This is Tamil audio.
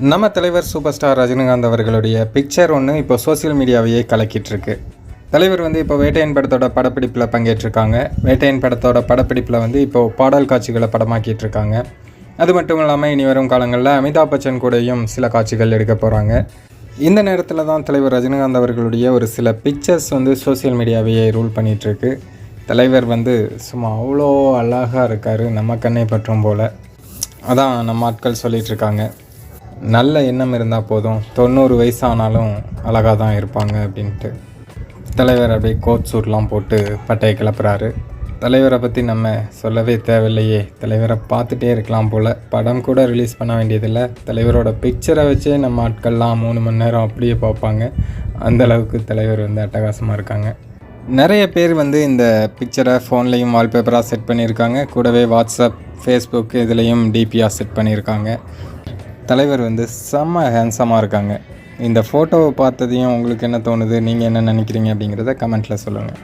நம்ம தலைவர் சூப்பர் ஸ்டார் ரஜினிகாந்த் அவர்களுடைய பிக்சர் ஒன்று இப்போ சோஷியல் மீடியாவையே கலக்கிட்டுருக்கு. தலைவர் வந்து இப்போ வேட்டையன் படத்தோட படப்பிடிப்பில் பங்கேற்றிருக்காங்க. வேட்டையன் படத்தோட படப்பிடிப்பில் வந்து இப்போது பாடல் காட்சிகளை படமாக்கிட்டு இருக்காங்க அது மட்டும் இல்லாமல் இனி வரும் காலங்களில் அமிதாப் பச்சன் கூடயும் சில காட்சிகள் எடுக்க போகிறாங்க இந்த நேரத்தில் தான் தலைவர் ரஜினிகாந்த் அவர்களுடைய ஒரு சில பிக்சர்ஸ் வந்து சோஷியல் மீடியாவையே ரூல் பண்ணிகிட்ருக்கு தலைவர் வந்து சும்மா அவ்வளோ அழகாக இருக்கார் நம்ம கண்ணை பற்றும் போல். அதான் நம்ம ஆட்கள் சொல்லிகிட்ருக்காங்க நல்ல எண்ணம் இருந்தால் போதும். தொண்ணூறு வயசானாலும் அழகாக தான் இருப்பாங்க அப்படின்ட்டு. தலைவர் அப்படியே கோட் சூட்லாம் போட்டு பட்டையை கிளப்புறாரு. தலைவரை பற்றி நம்ம சொல்லவே தேவையில்லையே. தலைவரை பார்த்துட்டே இருக்கலாம் போல். படம் கூட ரிலீஸ் பண்ண வேண்டியதில்லை. தலைவரோட பிக்சரை வச்சே நம்ம ஆட்கள்லாம் மூணு மணி நேரம் அப்படியே பார்ப்பாங்க. அந்த அளவுக்கு தலைவர் வந்து அட்டகாசமாக இருக்காங்க. நிறைய பேர் வந்து இந்த பிக்சரை ஃபோன்லேயும் வால்பேப்பராக செட் பண்ணியிருக்காங்க. கூடவே வாட்ஸ்அப் ஃபேஸ்புக் இதுலேயும் டிபியாக செட் பண்ணியிருக்காங்க. தலைவர் வந்து செம்ம ஹேண்ட்ஸமாக இருக்காங்க. இந்த ஃபோட்டோவை பார்த்ததையும் உங்களுக்கு என்ன தோணுது? நீங்கள் என்ன நினைக்கிறீங்க அப்படிங்கிறத கமெண்ட்டில் சொல்லுங்கள்